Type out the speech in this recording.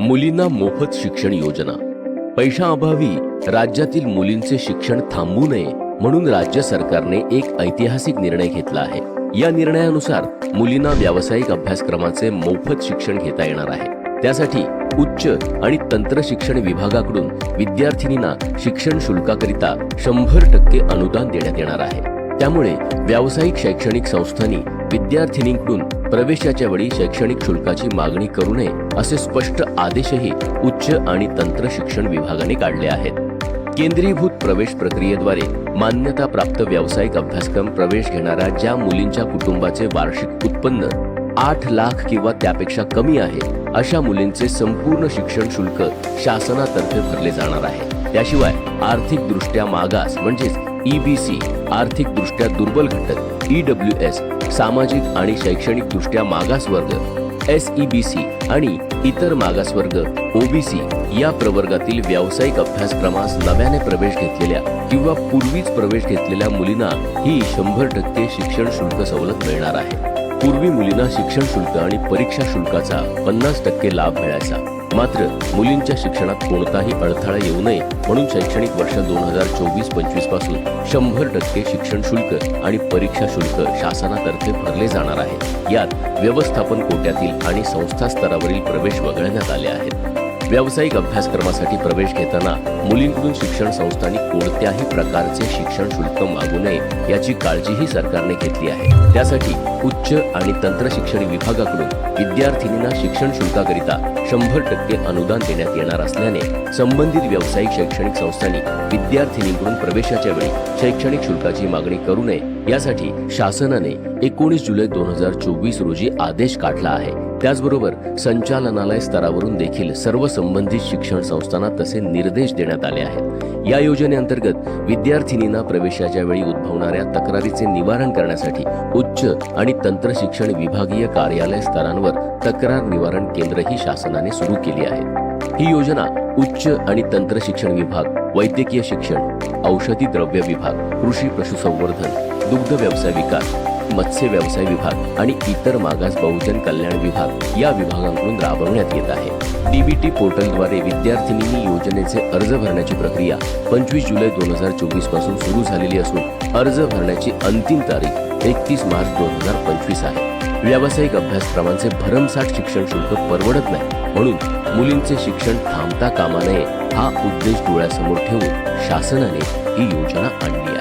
मुलींना मोफत शिक्षण योजना. पैशाअभावी राज्यातील मुलींचे शिक्षण थांबू नये म्हणून राज्य सरकारने एक ऐतिहासिक निर्णय घेतला आहे. या निर्णयानुसार मुलींना व्यावसायिक अभ्यासक्रमाचे मोफत शिक्षण घेता येणार आहे. त्यासाठी उच्च आणि तंत्र शिक्षण विभागाकडून विद्यार्थिनींना शिक्षण शुल्काकरिता शंभर टक्के अनुदान देण्यात येणार आहे. त्यामुळे व्यावसायिक शैक्षणिक संस्थांनी विद्यार्थिनींकडून प्रवेशाच्या वेळी शैक्षणिक शुल्काची मागणी करू नये असे स्पष्ट आदेशही उच्च आणि तंत्र शिक्षण विभागाने काढले आहेत. केंद्रीभूत प्रवेश प्रक्रियेद्वारे मान्यता प्राप्त व्यावसायिक अभ्यासक्रम प्रवेश घेणाऱ्या ज्या मुलींच्या कुटुंबाचे वार्षिक उत्पन्न आठ लाख किंवा त्यापेक्षा कमी आहे अशा मुलींचे संपूर्ण शिक्षण शुल्क शासनातर्फे भरले जाणार आहे. त्याशिवाय आर्थिक दृष्ट्या मागास म्हणजेच ईबीसी आर्थिकदृष्ट्या दुर्बल घटक ईडब्ल्यू एस सामाजिक आणि शैक्षणिकदृष्ट्या मागासवर्ग S E S B C आणि इतर मागासवर्ग ओबीसी या प्रवर्गातील व्यावसायिक अभ्यासक्रमास नव्याने प्रवेश घेतलेल्या किंवा पूर्वीच प्रवेश घेतलेल्या मुलींना ही शंभर टक्के शिक्षण शुल्क सवलत मिळणार आहे. पूर्वी मुलींना शिक्षण शुल्क आणि परीक्षा शुल्काचा पन्नास टक्के लाभ मिळायचा. मात्र मुलींच्या शिक्षणात कोणताही अडथळा येऊ नये म्हणून शैक्षणिक वर्ष दोन हजार चोवीस पंचवीसपासून शंभर टक्के शिक्षण शुल्क आणि परीक्षा शुल्क शासनातर्फे भरले जाणार आहे. यात व्यवस्थापन कोट्यातील आणि संस्था स्तरावरील प्रवेश वगळण्यात आले आहेत. व्यावसायिक अभ्यासक्रमासाठी प्रवेश घेताना मुलींकडून शिक्षण संस्थांनी कोणत्याही प्रकारचे शिक्षण शुल्क मागू नये याची काळजीही सरकारने घेतली आहे. त्यासाठी उच्च आणि तंत्र शिक्षण विभागाकडून विद्यार्थिनींना शिक्षण शुल्काकरिता शंभर टक्के अनुदान देण्यात येणार असल्याने संबंधित व्यावसायिक शैक्षणिक संस्थांनी विद्यार्थिनींकडून प्रवेशाच्या वेळी शैक्षणिक शुल्काची मागणी करू नये. यासाठी शासनाने एकोणीस जुलै दोन हजार चोवीस रोजी आदेश काढला आहे. त्याचबरोबर संचालनालय स्तरावरून देखील सर्व संबंधित शिक्षण संस्थांना तसे निर्देश देण्यात आले आहेत. या योजनेअंतर्गत विद्यार्थिनींना प्रवेशाच्या वेळी उद्भवणाऱ्या तक्रारीचे निवारण करण्यासाठी उच्च आणि तंत्र शिक्षण विभागीय कार्यालय स्तरांवर तक्रार निवारण केंद्रही शासनाने सुरू केली आहेत ही योजना उच्च आणि तंत्र शिक्षण विभाग वैद्यकीय शिक्षण औषधी द्रव्य विभाग कृषी पशुसंवर्धन दुग्ध व्यवसाय विकास मत्स्य व्यवसाय विभाग आणि इतर मागास बहुजन कल्याण विभाग या विभागांकडून राबवण्यात येत आहे. डीबीटी पोर्टलद्वारे विद्यार्थिनींनी योजनेचे अर्ज भरण्याची प्रक्रिया पंचवीस जुलै दोन हजार चोवीसपासून सुरू झालेली असून अर्ज भरण्याची अंतिम तारीख एकतीस मार्च दोन हजार पंचवीस आहे. व्यावसायिक अभ्यासक्रमांचे भरमसाठ शिक्षण शुल्क परवडत नाही म्हणून मुलींचे शिक्षण थांबता कामा नये हा उद्देश डोळ्यासमोर ठेवून शासनाने ही योजना आणली आहे.